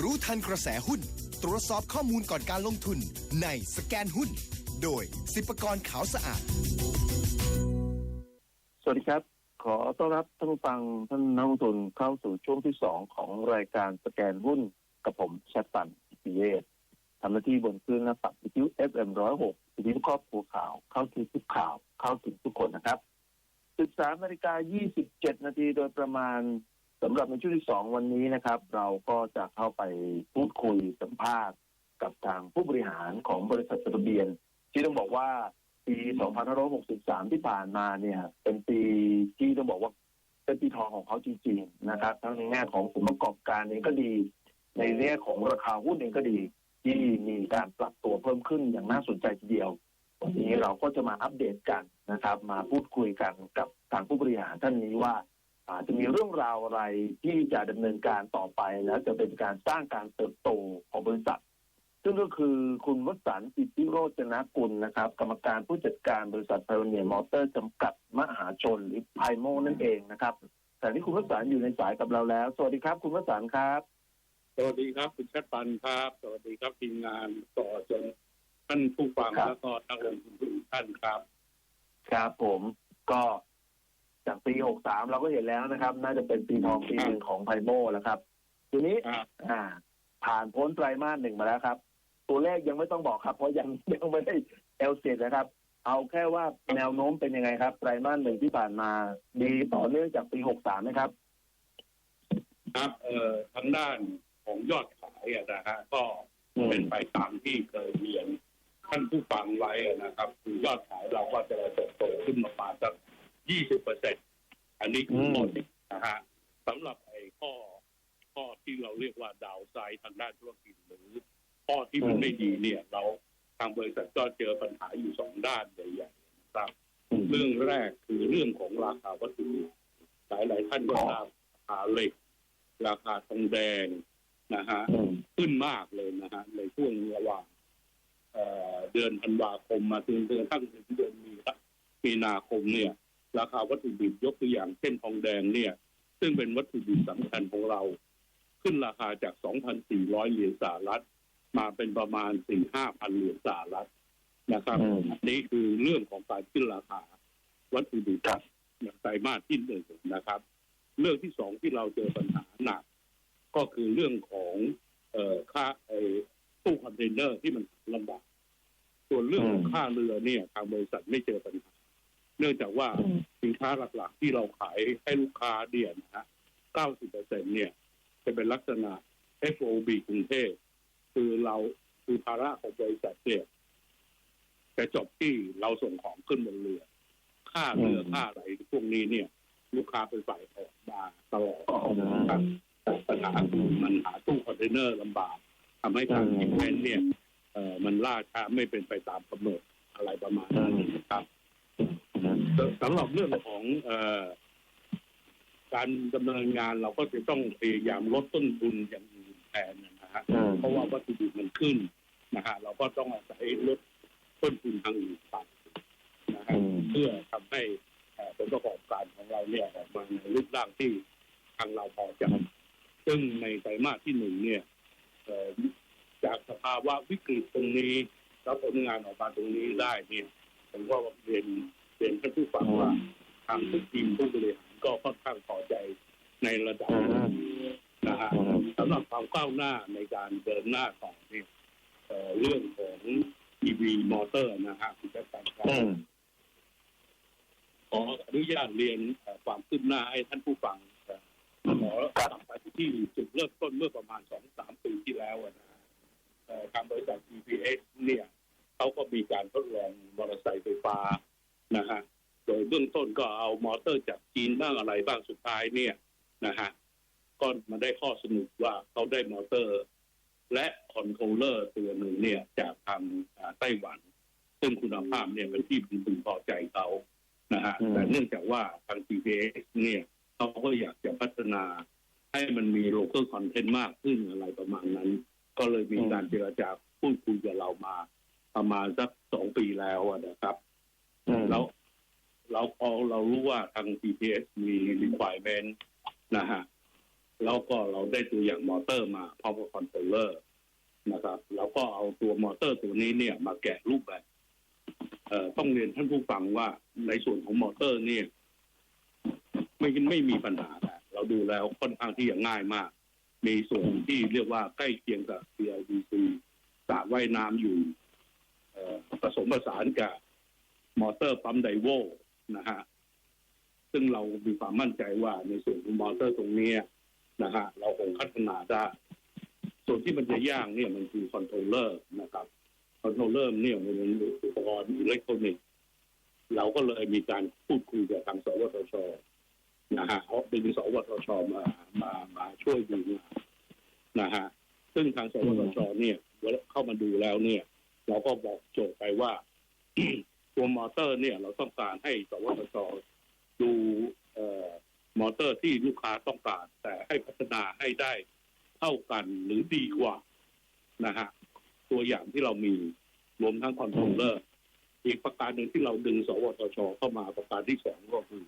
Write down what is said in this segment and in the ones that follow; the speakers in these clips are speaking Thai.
รู้ทันกระแสหุ้น ตรวจสอบข้อมูลก่อนการลงทุนในสแกนหุ้น โดยสิประกรขาวสะอาด สวัสดีครับ ขอต้อนรับท่านผู้ฟังท่านนักลงทุนเข้าสู่ช่วงที่สองของรายการสแกนหุ้นกับผมชัดตันปิเยศทำหน้าที่บนเครื่องน้าปัดวิทยุ FM ร้อยหกวิทยุครอบครัวข่าว เข้าถึงทุกข่าว เข้าถึงทุกคนนะครับ 13นาฬิกา27 นาทีโดยประมาณ สำหรับในช่วงที่สองวันนี้นะครับ เราก็จะเข้าไปพูดคุยสัมภาษณ์กับทางผู้บริหารของบริษัทจดทะเบียน ที่ต้องบอกว่าปี 2563 ที่ผ่านมาเนี่ย เป็นปีที่ต้องบอกว่าเป็นปีทองของเขาจริงๆนะครับ ทั้งในแง่ของผลประกอบการเองก็ดี ในแง่ของราคาหุ้นเองก็ดี ที่มีการปรับตัวเพิ่มขึ้นอย่างน่าสนใจทีเดียว วันนี้เราก็จะมาอัปเดตกันนะครับ มาพูดคุยกันกับทางผู้บริหารท่านนี้ว่า อาจจะมีเรื่องราวอะไรที่จะดำเนินการต่อไปแล้วจะเป็นการสร้างการเติบโตของบริษัท ซึ่งก็คือคุณวสันต์อิทธิโรจนกุลนะครับ กรรมการผู้จัดการบริษัทไพโอเนียมอเตอร์จำกัดมหาชนหรือไพโมนั่นเองนะครับแต่ที่คุณวสันต์อยู่ในสายกับเราแล้ว สวัสดีครับ คุณวสันต์ครับ สวัสดีครับคุณชัดปันครับ สวัสดีครับทีมงานต่อจนท่านผู้ฟังครับแล้วก็นักลงทุนทุกท่านครับ ครับผมก็ จากปี 63 เราก็เห็นแล้วนะครับ น่าจะเป็นปีทองปีหนึ่งของไพโมแล้วครับ ทีนี้ครับอ่า ผ่านพ้นไตรมาสหนึ่งมาแล้วครับ ตัวเลขยังไม่ต้องบอกครับ เพราะยังยังไม่ได้เอลเซนะครับ เอาแค่ว่าแนวโน้มเป็นยังไงครับ ไตรมาสหนึ่งที่ผ่านมา ดีต่อเนื่องจากปี 63 นะครับ ครับเอ่อทางด้านของยอดขายอะนะฮะก็อืมเป็นไปตามที่เคยเรียนท่านผู้ฟังไว้อะนะครับ คือยอดขายเราก็จะเติบโตขึ้นมาประมาณสักยี่สิบเปอร์เซ็ นี้คือข้อหมดนะฮะสำหรับไอ้ข้อ ข้อที่เราเรียกว่าดาวไซด์ทางด้านธุรกิจหรือ ข้อที่มันไม่ดีเนี่ย เราทางบริษัทก็เจอปัญหาอยู่สองด้านใหญ่ๆนะครับ เรื่องแรกคือเรื่องของราคาวัตถุดิบหลาย ๆ ท่านก็ทราบราคาเหล็ก ราคาทองแดงนะฮะ อืม ขึ้นมากเลยนะฮะในช่วงระหว่างเอ่อเดือนธันวาคมมาถึงเดือนทั้งถึงเดือนมีนามีนาคมเนี่ย ราคาวัตถุดิบยกตัวอย่างเช่ นทองแดงเนี่ย ซึ่งเป็นวัตถุดิบสำคัญของเรา ขึ้นราคาจาก 2,400 เหรียญสหรัฐ มาเป็นประมาณ 4-5,000 เหรียญสหรัฐนะครับอืมอันนี้คือเรื่องของการขึ้นราคา วัตถุดิบครับอย่างไตรมาสที่หนึ่งนะครับ เรื่องที่สองที่เราเจอปัญหาหนัก ก็คือเรื่องของเอ่อค่าไอ้ตู้คอนเทนเนอร์ที่มันลำบากส่วนเรื่องของอืมค่าเรือเนี่ย ทางบริษัทไม่เจอปัญหา เนื่องจากว่าอืมสินค้าหลักๆ ที่เราขายให้ลูกค้าเนี่ยนะฮะ90เปอร์เซ็นเนี่ย จะเป็นลักษณะ FOB กรุงเทพคือเราคือภาระของบริษัทเนี่ยจะจบที่เราส่งของขึ้นบนเรือ ค่าเรืออืมค่าอะไรพวกนี้เนี่ย ลูกค้าเป็นฝ่ายออกมาตลอดอืมครับแต่ปัญหาคือมันหาตู้คอนเทนเนอร์ลำบากทำให้ทางอืมอินเวนเนี่ยเอ่อมันล่าช้าไม่เป็นไปตามกำหนดอะไรประมาณนั้นนะครับ สำหรับเรื่องของเออการดำเนินงานเราก็จะต้องพยายามลดต้นทุนอย่างอื่นแทนนะฮะอืมเพราะว่าวัตถุดิบมันขึ้นนะฮะเราก็ต้องอาศัยลดต้นทุนทางอื่นไปนะฮะอืมเพื่อทำให้เอ่อผลประกอบการของเราเนี่ยออกมาในรูปร่างที่ทางเราพอใจซึ่งในไตรมาสที่หนึ่งเนี่ยเอ่อจากสภาวะวิกฤตตรงนี้แล้วผลงานออกมาตรงนี้ได้เนี่ยผมก็เรียนเรียนท่านผู้ฟังว่าทางทุกทีมผู้บริหารก็ค่อนข้างพอใจในระดับหนึ่งนะฮะสำหรับความก้าวหน้าในการเดินหน้าต่อเนี่ยเอ่อเรื่องของ EV มอเตอร์นะฮะคุณจะการครับอืมขออนุญาตเรียนเอ่อความคืบหน้าให้ท่านผู้ฟังเอ่อขอกลับไปที่จุดเริ่มต้นเมื่อประมาณสองสามปีที่แล้วอะนะฮะเอ่อทางบริษัท EPS เนี่ยเขาก็มีการทดลองมอเตอร์ไซค์ไฟฟ้า นะฮะโดยเบื้องต้นก็เอามอเตอร์จากจีนบ้างอะไรบ้างสุดท้ายเนี่ยนะฮะก็มาได้ข้อสรุปว่าเขาได้มอเตอร์ และคอนโทรลเลอร์ตัวหนึ่งเนี่ยจากทางอ่าไต้หวัน ซึ่งคุณภาพเนี่ยเป็นที่พึงพอใจเขานะฮะอืมแต่เนื่องจากว่าทาง GPS เนี่ยเขาก็อยากจะพัฒนาให้มันมีโลเคอลคอนเทนต์มากขึ้นอะไรประมาณนั้น ก็เลยมีการเจรจาพูดคุยกับเรามา ประมาณสักสองปีแล้วอะนะครับอืม แล้วเราพอเรารู้ว่าทาง GPS มี requirement นะฮะแล้วก็เราได้ตัวอย่างมอเตอร์มาพร้อมกับคอนโทรลเลอร์นะครับแล้วก็เอาตัวมอเตอร์ตัวนี้เนี่ย มาแกะรูปแบบเอ่อต้องเรียนท่านผู้ฟังว่าในส่วนของมอเตอร์เนี่ย ไม่ไม่มีปัญหาแล้วเราดูแล้วค่อนข้างที่จะง่ายมาก มีส่วนที่เรียกว่าใกล้เคียงกับ CLDC สระว่ายน้ำอยู่ผสมผสานกับ มอเตอร์ปั๊มไดโวนะฮะซึ่งเรามีความมั่นใจว่าในส่วนของมอเตอร์ตรงนี้นะฮะเราคงพัฒนาได้ส่วนที่มันจะยากเนี่ยมันคือคอนโทรลเลอร์นะครับคอนโทรลเลอร์เนี่ยมันเป็นอุปกรณ์อิเล็กทรอนิกส์เราก็เลยมีการพูดคุยกับทางสวทชนะฮะเอาดึงสวทชมามามาช่วยดูงานนะฮะซึ่งทางสวทชเนี่ยเข้ามาดูแล้วเนี่ย เราก็บอกโจทย์ไปว่า ตัวมอเตอร์เนี่ย เราต้องการให้สวทชดูเอ่อมอเตอร์ที่ลูกค้าต้องการ แต่ให้พัฒนาให้ได้เท่ากันหรือดีกว่านะฮะตัวอย่างที่เรามีรวมทั้งคอนโทรลเลอร์ อีกประการหนึ่งที่เราดึง สวทช เข้ามาประการที่สองก็คือ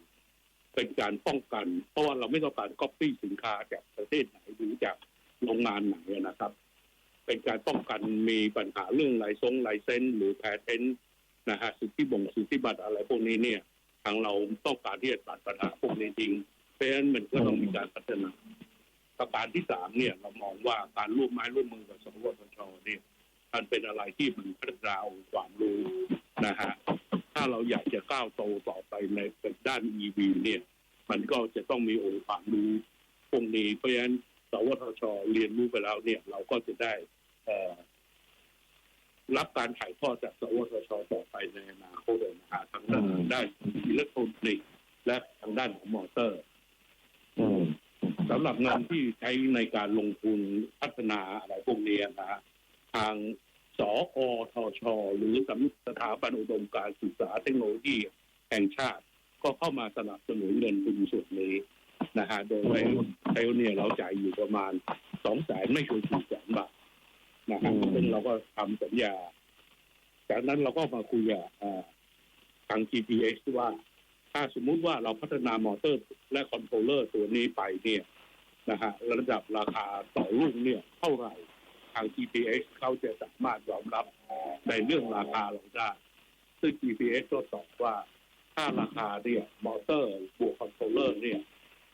เป็นการป้องกัน เพราะว่าเราไม่ต้องการก๊อปปี้สินค้าจากประเทศไหนหรือจากโรงงานไหนนะครับ เป็นการป้องกันมีปัญหาเรื่องไลซงไลเซนส์หรือแพทเทน นะฮะสิทธิบ่งสิทธิบัตรอะไรพวกนี้เนี่ย ทางเราต้องการที่จะตัดปัญหาพวกนี้จริงเพราะฉะนั้นมันก็ต้องมีการพัฒนาประการที่สามเนี่ย เรามองว่าการร่วมไม้ร่วมมือกับสวทชเนี่ยมันเป็นอะไรที่มันพัฒนาองค์ความรู้นะฮะถ้าเราอยากจะก้าวโตต่อไปในด้าน EV เนี่ย มันก็จะต้องมีองค์ความรู้พวกนี้เพราะฉะนั้นสวทชเรียนรู้ไปแล้วเนี่ย เราก็จะได้เอ่อ รับการถ่ายทอดจากสวทชต่อไปในอนาคตนะฮะทางด้านด้านอิเล็กทรอนิกส์และทางด้านของมอเตอร์สำหรับงินที่ใช้ในการลงทุนพัฒนาอะไรพวกนี้นะฮะทางสอทช หรือสถาบันอุดมการศึกษาเทคโนโลยีแห่งชาติ ก็เข้ามาสนับสนุนเงินทุนส่วนนี้นะฮะโดยไทยเนี่ยเราจ่ายอยู่ประมาณสองแสนไม่เกินสี่แส นบาทนะฮะอืมซึ่งเราก็ทำสัญญา จากนั้นเราก็มาคุยกับอ่าทาง GPX ว่า ถ้าสมมุติว่าเราพัฒนามอเตอร์และคอนโทรลเลอร์ตัวนี้ไปเนี่ยนะฮะระดับราคาต่อลูกเนี่ยเท่าไหร่ทาง GPX เขาจะสามารถยอมรับในเรื่องราคาเราได้ ซึ่ง GPX ก็ตอบว่าถ้าราคาเนี่ยมอเตอร์บวกคอนโทรลเลอร์เนี่ย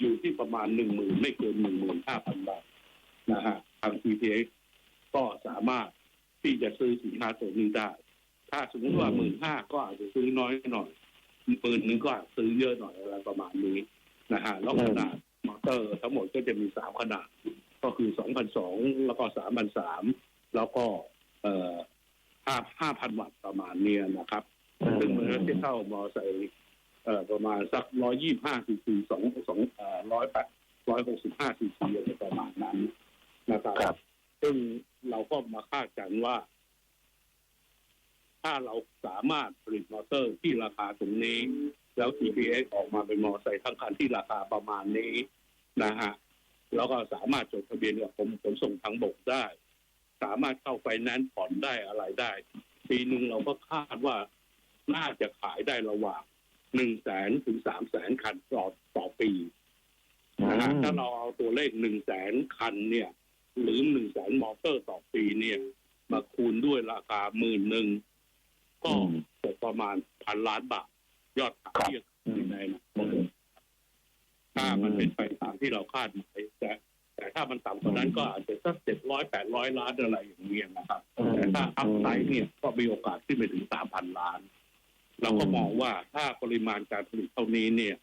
อยู่ที่ประมาณหนึ่งหมื่นไม่เกินหนึ่งหมื่นห้าพันบาทนะฮะทาง GPX ก็สามารถที่จะซื้อสินค้าตัวนี้ได้ ถ้าสมมติว่าหมื่นห้าก็อาจจะซื้อน้อยหน่อยปืนหนึ่งก็อาจซื้อเยอะหน่อยอะไรประมาณนี้นะฮะแล้วขนาดมอเตอร์ทั้งหมดก็จะมีสามขนาด ก็คือสองพันสองแล้วก็สามพันสามแล้วก็ เอ่อห้าห้าพันวัตต์ประมาณเนี้ยนะครับ ซึ่งมันก็จะเข้ามาใส่เอ่อประมาณสักร้อยยี่ห้าซีซีสองสองเอ่อร้อยแปดร้อยหกสิบห้าซีซีอะไรประมาณนั้นนะครับครับ ซึ่งเราก็มาคาดกันว่า ถ้าเราสามารถผลิตมอเตอร์ที่ราคาตรงนี้ แล้ว TPX ออกมาเป็นมอเตอร์ไซค์ทั้งคันที่ราคาประมาณนี้นะฮะแล้วก็สามารถจดทะเบียนกับกรมขนส่งทางบกได้ สามารถเข้าไฟแนนซ์ผ่อนได้อะไรได้ ปีหนึ่งเราก็คาดว่าน่าจะขายได้ระหว่างหนึ่งแสนถึงสามแสนคันต่อต่อปีนะฮะถ้าเราเอาตัวเลขหนึ่งแสนคันเนี่ย หรือหนึ่งแสนมอเตอร์ต่อปีเนี่ย มาคูณด้วยราคาหมื่นหนึ่งก็อืมตกประมาณพันล้านบาท ยอดขายที่จะอยู่ในอนะถ้ามันเป็นไปตามที่เราคาดหมายแต่แต่ถ้ามันต่ำกว่านั้นก็อาจจะสักเจ็ดร้อยแปดร้อยล้านอะไรอย่างเงี้ยนะครับแต่ถ้าอัพไซด์เนี่ยก็มีโอกาสขึ้นไปถึงสามพันล้าน เราก็มองว่าถ้าปริมาณการผลิตเท่านี้เนี่ย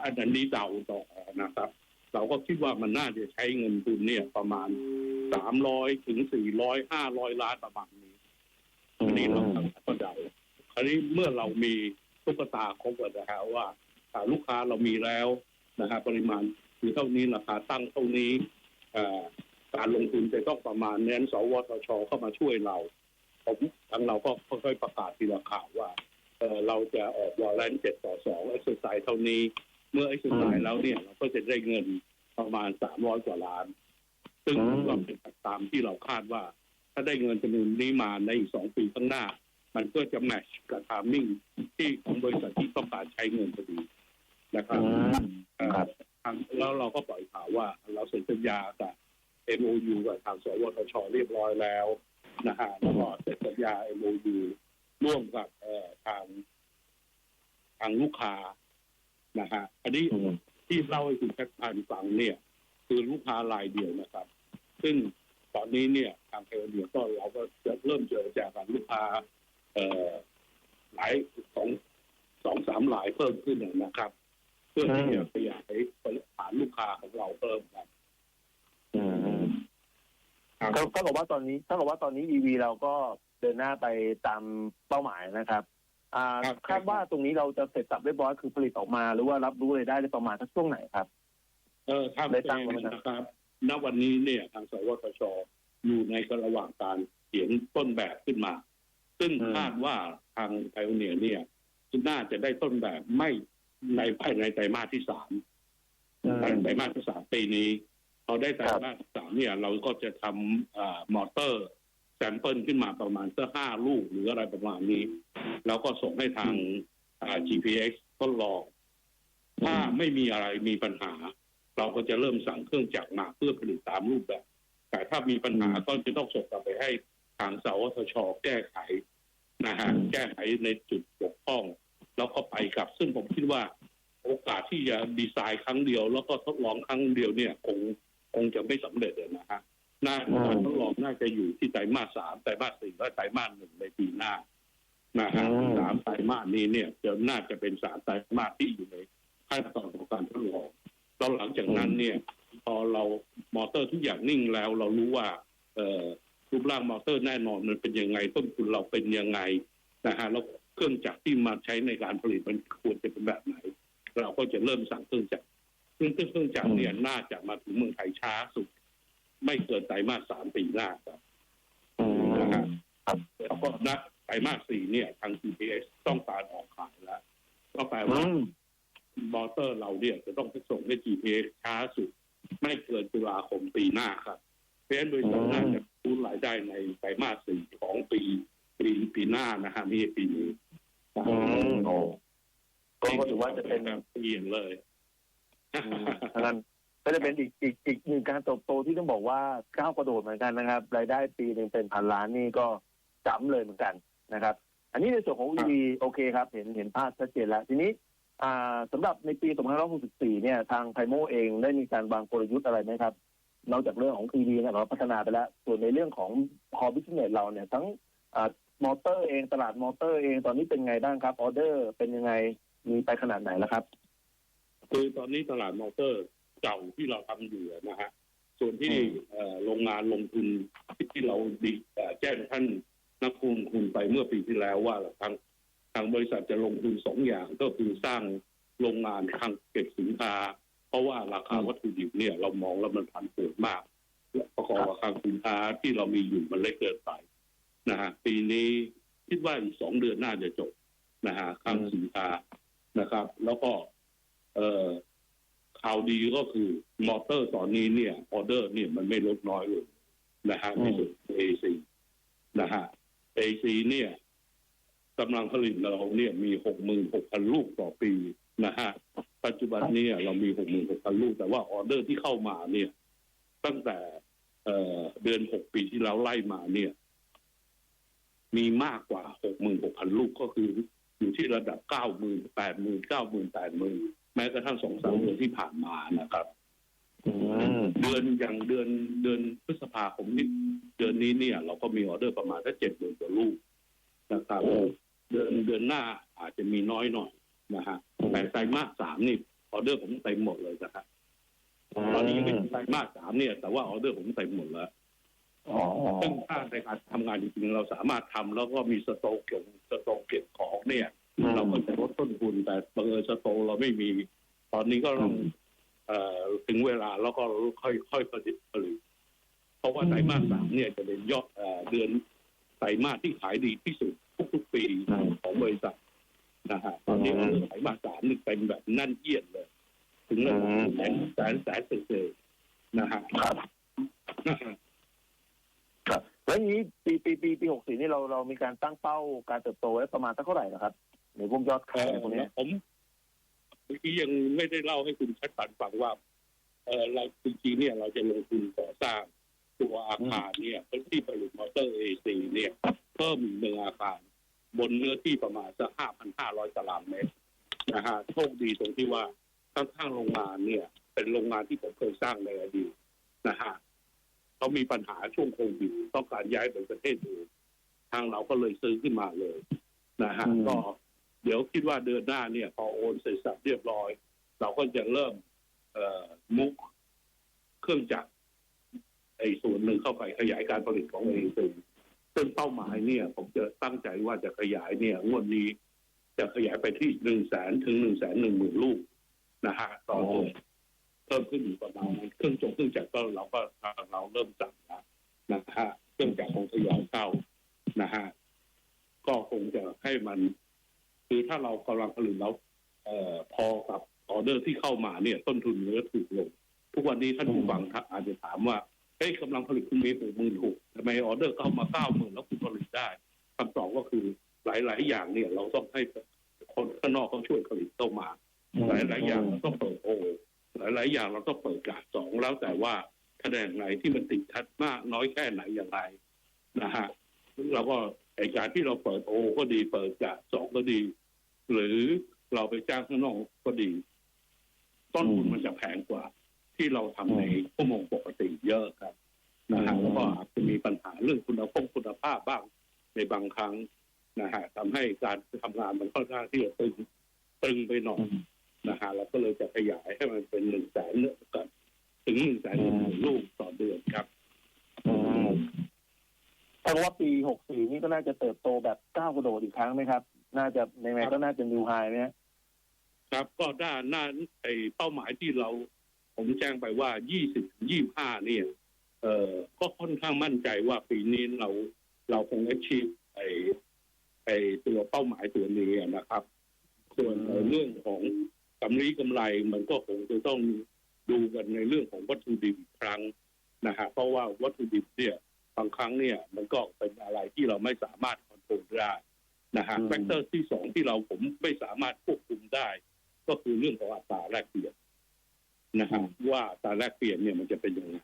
อันนี้เดาต่อนะครับ เราก็คิดว่ามันน่าจะใช้เงินทุนเนี่ยประมาณสามร้อยถึงสี่ร้อยห้าร้อยล้านประมาณนี้อันนี้เราก็เดาคราวนี้เมื่อเรามีตุ๊กตาครบแล้วนะฮะว่าอ่าลูกค้าเรามีแล้วนะฮะปริมาณคือเท่านี้ราคาตั้งเท่านี้การลงทุนจะต้องประมาณนั้นสวทชเข้ามาช่วยเราผมทางเราก็ค่อยๆประกาศทีละข่าวว่าเอ่อเราจะออกวอลเลนเจ็ดต่อสองเอ็กซ์ไซส์เท่านี้ เมื่อเอ็กซ์ไซส์แล้วเนี่ย เราก็จะได้เงิน ประมาณสามร้อยกว่าล้าน ซึ่งอืมก็เป็นไปตามที่เราคาดว่า ถ้าได้เงินจำนวนนี้มาในอีกสองปีข้างหน้า มันก็จะแมทช์กับทามมิ่งที่ของบริษัทที่ต้องการใช้เงินพอดีนะครับอืมเอ่อครับางแล้วเราก็ปล่อยข่าวว่า เราเซ็นสัญญากับ MOU กับทางสวทชเรียบร้อยแล้วนะฮะแล้วก็เซ็นสัญญา MOU ร่วมกับเอ่อทางทางลูกค้านะฮะอันนี้อืม ที่เล่าให้คุณแคทพานฟังเนี่ย คือลูกค้ารายเดียวนะครับ ซึ่งตอนนี้เนี่ยทางเทเลเนียก็เราก็จะเริ่มเจอจากกับลูกค้าเอ่อหลายสองสองสามหลายเพิ่มขึ้นนะครับ เพื่อที่จะขยายฐานลูกค้าของเราเพิ่มครับอืมก็ก็บอกว่าตอนนี้ถ้าบอกว่าตอนนี้ EV เราก็เดินหน้าไปตามเป้าหมายนะครับอ่า ครับคาดว่าตรงนี้เราจะเสร็จสับเรียบร้อยคือผลิตออกมา หรือว่ารับรู้รายได้ได้ประมาณสักช่วงไหนครับ เออทางได้เอตั้งงไว้ไหมครับนะครับ ณวันนี้เนี่ยทางสวทชอยู่ในระหว่างการเขียนต้นแบบขึ้นมา ซึ่งคาดว่าทางไพโอเนียเนี่ยน่าจะได้ต้นแบบไม่ในภายในไตรมาสที่สามไตรมาสที่สามปีนี้พอได้ไตรมาสที่สามเนี่ย เราก็จะทำอ่ามอเตอร์ แซมเปิลขึ้นมาประมาณสักห้าลูกหรืออะไรประมาณนี้ แล้วก็ส่งให้ทางอ่า GPX ทดลองถ้าไม่มีอะไรมีปัญหา เราก็จะเริ่มสั่งเครื่องจักรมาเพื่อผลิตตามรูปแบบ แต่ถ้ามีปัญหาก็จะต้องส่งกลับไปให้ทางสวทช แก้ไขนะฮะแก้ไขในจุดบกพร่อง แล้วก็ไปกับ ซึ่งผมคิดว่า โอกาสที่จะดีไซน์ครั้งเดียว แล้วก็ทดลองครั้งเดียวเนี่ย คงคงจะไม่สำเร็จอะนะฮะ น่าอืมการทดลองน่าจะอยู่ที่ไตรมาสสามไตรมาสสี่และไตรมาสหนึ่งในปีหน้านะฮะอืมสามไตรมาสนี้เนี่ยจะน่าจะเป็นสามไตรมาสที่อยู่ในขั้นตอนของการทดลองแล้วหลังจากนั้นเนี่ย พอเรามอเตอร์ทุกอย่างนิ่งแล้ว เรารู้ว่าเอ่อรูปร่างมอเตอร์แน่นอนมันเป็นยังไงต้นทุนเราเป็นยังไงนะฮะแล้วเครื่องจักรที่มาใช้ในการผลิตมันควรจะเป็นแบบไหน เราก็จะเริ่มสั่งเครื่องจักรซึ่งเครื่องจักรเนี่ยน่าจะมาถึงเมืองไทยช้าสุด ไม่เกินไตรมาสสามปีหน้าครับอืมนะฮะครับแล้วก็ณไตรมาสสี่เนี่ย ทาง GPS ต้องการออกขายแล้ว ก็แปลอืว่ามมอเตอร์เราเนี่ยจะต้องไปส่งให้ GPS ช้าสุด ไม่เกินตุลาคมปีหน้าครับเพราะฉะนั้นบริษัทน่าจะรู้รายได้ในไตรมาสสี่ของปีปีปีหน้านะฮะไม่ใช่ปีนี้อืมโอ้ก็ก็ถือว่าจะเป็นแบบเปลี่ยนเลยอืมฉะนั้น ก็จะเป็นอีกอีกอีกหนึ่งการเติบโตที่ต้องบอกว่าก้าวกระโดดเหมือนกันนะครับ รายได้ปีหนึ่งเป็นพันล้านนี่ก็จ๋ำเลยเหมือนกันนะครับ อันนี้ในส่วนของ EV โอเคครับ เห็นเห็นภาพชัดเจนแล้ว ทีนี้อ่าสำหรับในปี 2564 เนี่ย ทางไพโมเองได้มีการวางกลยุทธ์อะไรไหมครับ นอกจากเรื่องของ EV เนี่ยเราพัฒนาไปแล้ว ส่วนในเรื่องของ core business เราเนี่ยทั้งอมอเตอร์เองตลาดมอเตอร์เองตอนนี้เป็นไงบ้างครับออเดอร์เป็นยังไงมีไปขนาดไหนแล้วครับ คือตอนนี้ตลาดมอเตอร์ เก่าที่เราทำอยู่นะฮะส่วนที่อืมเอ่อโรงงานลงทุนที่เราดีเอ่อแจ้งท่านนักลงทุนไปเมื่อปีที่แล้วว่าทางทางบริษัทจะลงทุนสองอย่างก็คือสร้างโรงงานทางเก็บสินค้า เพราะว่าราคาวัตถุดิบเนี่ยเรามองแล้วมันผันผวนมากและประกอบกับทางสินค้าที่เรามีอยู่มันเล็กเกินไปนะฮะปีนี้คิดว่าอีกสองเดือนน่าจะจบนะฮะทางสินค้านะครับ แล้วก็ เอ่อ ข่าวดีก็คือมอเตอร์ตอนนี้เนี่ยออเดอร์เนี่ยมันไม่ลดน้อยลงนะฮะอืมในส่วน AC นะฮะ AC เนี่ยกำลังผลิตเราเนี่ยมีหกหมื่นหกพันลูกต่อปีนะฮะปัจจุบันเนี่ยเรามีหกหมื่นหกพันลูก แต่ว่าออเดอร์ที่เข้ามาเนี่ย ตั้งแต่เอ่อเดือนหกปีที่แล้วไล่มาเนี่ย มีมากกว่าหกหมื่นหกพันลูกก็คือ อยู่ที่ระดับเก้าหมื่นแปดหมื่นเก้าหมื่นแปดหมื่น แม้กระทั่งสองสามเดือนที่ผ่านมานะครับอืมเดือนอย่างเดือนเดือนพฤษภาคมนี้เดือนนี้เนี่ย เราก็มีออเดอร์ประมาณแค่เจ็ดหมื่นกว่าลูกนะครับเดือนเดือนหน้าอาจจะมีน้อยหน่อยนะฮะแต่ไตรมาสสามนี่ออเดอร์ผมเต็มหมดเลยนะครับตอนนี้ยังไม่ถึงไตรมาสสามเนี่ย แต่ว่าออเดอร์ผมเต็มหมดแล้วอ๋อซึ่งถ้าในการทำงานจริงๆเราสามารถทำแล้วก็มีสโต็อกเก็บสโต็อกเก็บของเนี่ย เราก็จะลดต้นทุนแต่บังเอิญสโตร์เราไม่มี ตอนนี้ก็ต้องเอ่อถึงเวลาแล้วก็ค่อยค่อยผลิตผลิตเพราะว่าไตรมาสสามเนี่ยจะเป็นยอดเอ่อเดือนไตรมาสที่ขายดีที่สุดทุกๆปีของบริษัทนะฮะตอนนี้เราไตรมาสสามนี่เต็มแบบแนั่นเอียดเลย ถึงระดับแสนแสนแสนเศษๆนะฮะครับครับแล้วอย่างนี้ปีปีปีปีหกสี่นี่เราเรามีการตั้งเป้าการเติบโตไว้ประมาณสักเท่าไหร่นะครับ ในพวกยอดเอขายอพวกนี้ผมเมื่อกี้ยังไม่ได้เล่าให้คุณชัดสันฟังว่า เออเราจริงๆเนี่ย เราจะลงทุนก่อสร้างตัวอาคารเนี่ยพื้นที่ผลิตมอเตอร์เอซีเนี่ย เพิ่มอีกหนึ่งอาคาร บนเนื้อที่ประมาณสักห้าพันห้าร้อยตารางเมตรนะฮะโชคดีตรงที่ว่าข้างๆโรงงานเนี่ย เป็นโรงงานที่ผมเคยสร้างในอดีตนะฮะเขามีปัญหาช่วงโควิดต้องการย้ายไปประเทศอื่นทางเราก็เลยซื้อขึ้นมาเลยนะฮะอืมก็ เดี๋ยวคิดว่าเดือนหน้าเนี่ย พอโอนเสร็จสับเรียบร้อย เราก็จะเริ่มเออมุกเครื่องจักรไอ้ส่วนหนึ่งเข้าไปขยายการผลิตของเองซึ่งซึ่งเป้าหมายเนี่ย ผมจะตั้งใจว่าจะขยายเนี่ยงวดนี้จะขยายไปที่หนึ่งแสนถึงหนึ่งแสนหนึ่งหมื่นลูกนะฮะต่อเดือนเพิ่มขึ้นอยู่ประมาณเครื่องจงเครื่องจักรก็เราก็เราเริ่มสั่งแล้วนะฮะเครื่องจักรคงทยอยเข้านะฮะก็คงจะให้มัน คือถ้าเรากำลังผลิตแล้วเอ่อพอกับออเดอร์ที่เข้ามาเนี่ย ต้นทุนมันก็ถูกลง ทุกวันนี้ท่านผู้ฟังอาจจะถามว่าเฮ้ยกำลังผลิตคุณมีหกหมื่นหกทำไมออเดอร์เข้ามาเก้าหมื่นแล้วคุณผลิตได้คำตอบก็คือหลาย ๆ อย่างเนี่ย เราต้องให้คนข้างนอกเขาช่วยผลิตเข้ามา หลาย ๆ อย่างเราต้องเปิดโอหลาย ๆ อย่างเราต้องเปิดกาดสองแล้วแต่ว่าแผนกไหนที่มันติดทัดมากน้อยแค่ไหนอย่างไรนะฮะเราก็ ไอการที่เราเปิดโอก็ดีเปิดกาดสองก็ดี หรือเราไปจ้างข้างนอกก็ดี ต้นทุนมันจะแพงกว่า ที่เราทำในชั่วโมงปกติเยอะครับนะฮะอืมแล้วก็อาจจะมีปัญหาเรื่องคุณภาพคุณภาพบ้างในบางครั้งนะฮะทำให้การทำงานมันค่อนข้างที่จะตึงตึงไปหน่อยนะฮะเราก็เลยจะขยายให้มันเป็นหนึ่งแสนกันถึงหนึ่งแสนหนึ่งหมื่นลูกต่อเดือนครับอืม แปลว่าปีหกสี่นี่ก็น่าจะเติบโตแบบก้าวกระโดดอีกครั้งไหมครับ น่าจะในแมก็น่าจะนิวไฮไหมฮะครับก็ด้านหน้าไอเป้าหมายที่เราผมแจ้งไปว่า 20 25 เนี่ย เอ่อก็ค่อนข้างมั่นใจว่าปีนี้เราเราคง achieve ไอไอตัวเป้าหมายตัวนี้นะครับ ส่วนเรื่องของกำไรกำไรมันก็คงจะต้องดูกันในเรื่องของวัตถุดิบอีกครั้งนะฮะเพราะว่าวัตถุดิบเนี่ย บางครั้งเนี่ย มันก็เป็นอะไรที่เราไม่สามารถคอนโทรลได้นะฮะอืมแฟกเตอร์ที่สองที่เราผมไม่สามารถควบคุมได้ ก็คือเรื่องของอัตราแลกเปลี่ยนนะฮะว่าอัตราแลกเปลี่ยนเนี่ยมันจะเป็นยังไง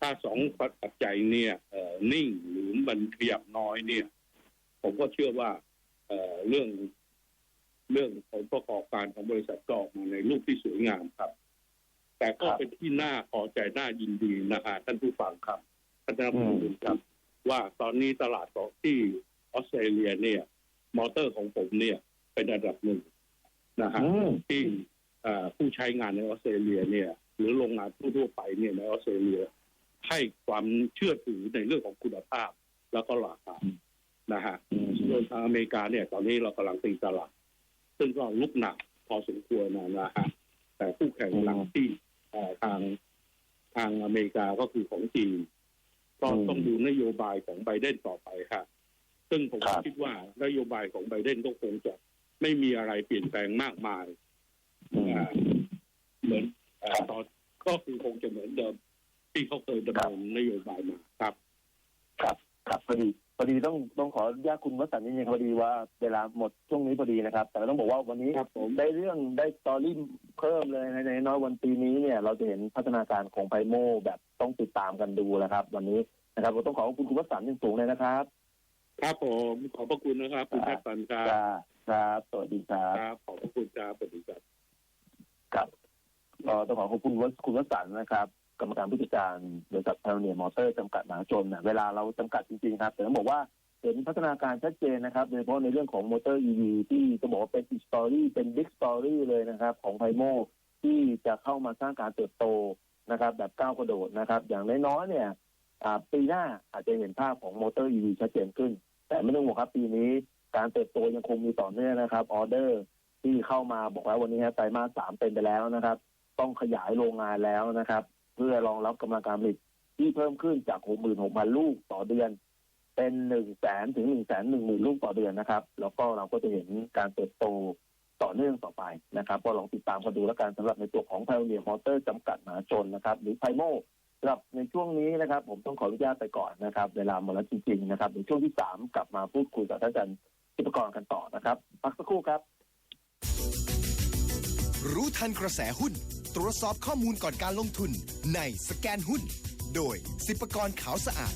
ถ้าสองปัจจัยเนี่ยเอ่อนิ่งหรือมันขยับน้อยเนี่ย ผมก็เชื่อว่าเอ่อเรื่องเรื่องผลประกอบการของบริษัทก็ออกมาในรูปที่สวยงามครับ แต่ก็ครับเป็นที่น่าพอใจน่ายินดีนะฮะท่านผู้ฟังครับ ท่านผู้ชมครับ ว่าตอนนี้ตลาดของที่ออสเตรเลียเนี่ย มอเตอร์ของผมเนี่ย เป็นอันดับหนึ่งนะฮะอืมที่เอ่อผู้ใช้งานในออสเตรเลียเนี่ย หรือโรงงานทั่วๆไปเนี่ยในออสเตรเลีย ให้ความเชื่อถือในเรื่องของคุณภาพ แล้วก็ราคานะฮะอืมส่วนทางอเมริกาเนี่ย ตอนนี้เรากำลังตีตลาด ซึ่งก็ลุกหนักพอสมควรนะนะฮะแต่คู่แข่งหลักที่เอ่อทางทางอเมริกาก็คือของจีน ก็อืมต้องดูนโยบายของไบเดนต่อไปค่ะซึ่งผมครับคิดว่านโยบายของไบเดนก็คงจะไม่มีอะไรเปลี่ยนแปลงมากมายอืมอ่าเหมือนเอ่อครับตอนก็คือคงจะเหมือนเดิมที่เขาเคยดำเนินนโยบายมาครับ ครับ ครับพอดีพอดีต้องต้องขออนุญาตคุณวสันต์นิดนึงครับพอดีว่าเวลาหมดช่วงนี้พอดีนะครับ แต่ก็ต้องบอกว่าวันนี้ครับผม ได้เรื่องได้สตอรี่เพิ่มเลยในในน้อยวันปีนี้เนี่ย เราจะเห็นพัฒนาการของไพโมแบบต้องติดตามกันดูแล้วครับ วันนี้นะครับก็ต้องขอบคุณคุณวสันต์อย่างสูงเลยนะครับครับผมขอบพระคุณนะครับ คุณคแพรับทย์ปันครับครับครับสวัสดีครับ ครับขอบพระคุณครับสวัสดีครับครับก็ต้องขอขอบคุณวคุณวสันต์นะครับ กรรมการผู้จัดการบริษัทพาเนียมอเตอร์จำกัดมหาชนนะเวลาเราจำกัดจริงๆครับ แต่ต้องบอกว่าเห็นพัฒนาการชัดเจนนะครับโดยเฉพาะในเรื่องของมอเตอร์ EV ที่ต้องบอกว่าเป็นอีสตอรี่เป็นบิ๊กสตอรี่เลยนะครับ ของไพโมที่จะเข้ามาสร้างการเติบโตนะครับ แบบก้าวกระโดดนะครับ อย่างน้อยๆเนี่ยปีหน้าอาจจะเห็นภาพของมอเตอร์ EV ชัดเจนขึ้น แต่ไม่ต้องห่วงครับปีนี้การเติบโตยังคงมีต่อเนื่องนะครับออเดอร์ที่เข้ามาบอกแล้ววันนี้ฮะไตรมาสสามเป็นไปแล้วนะครับ ต้องขยายโรงงานแล้วนะครับ เพื่อรองรับกำลังการผลิตที่เพิ่มขึ้นจาก 66,000 ลูกต่อเดือน เป็น1แสนถึง1แสน1หมื่นลูกต่อเดือนนะครับ แล้วก็เราก็จะเห็นการเติบโตต่อเนื่องต่อไปนะครับ ก็ลองติดตามกันดูแล้วกันสำหรับในตัวของไพโอเนียมอเตอร์จำกัดมหาชนนะครับ หรือไพโมสำหรับในช่วงนี้นะครับ ผมต้องขออนุญาตไปก่อนนะครับ เวลาหมดแล้วจริงๆนะครับในช่วงที่สามกลับมาพูดคุยกับท่านอาจารย์ทิพกรกันต่อนะครับพักสักครู่ครับ รู้ทันกระแสหุ้น ตรวจสอบข้อมูลก่อนการลงทุนในสแกนหุ้น โดยสิปกรขาวสะอาด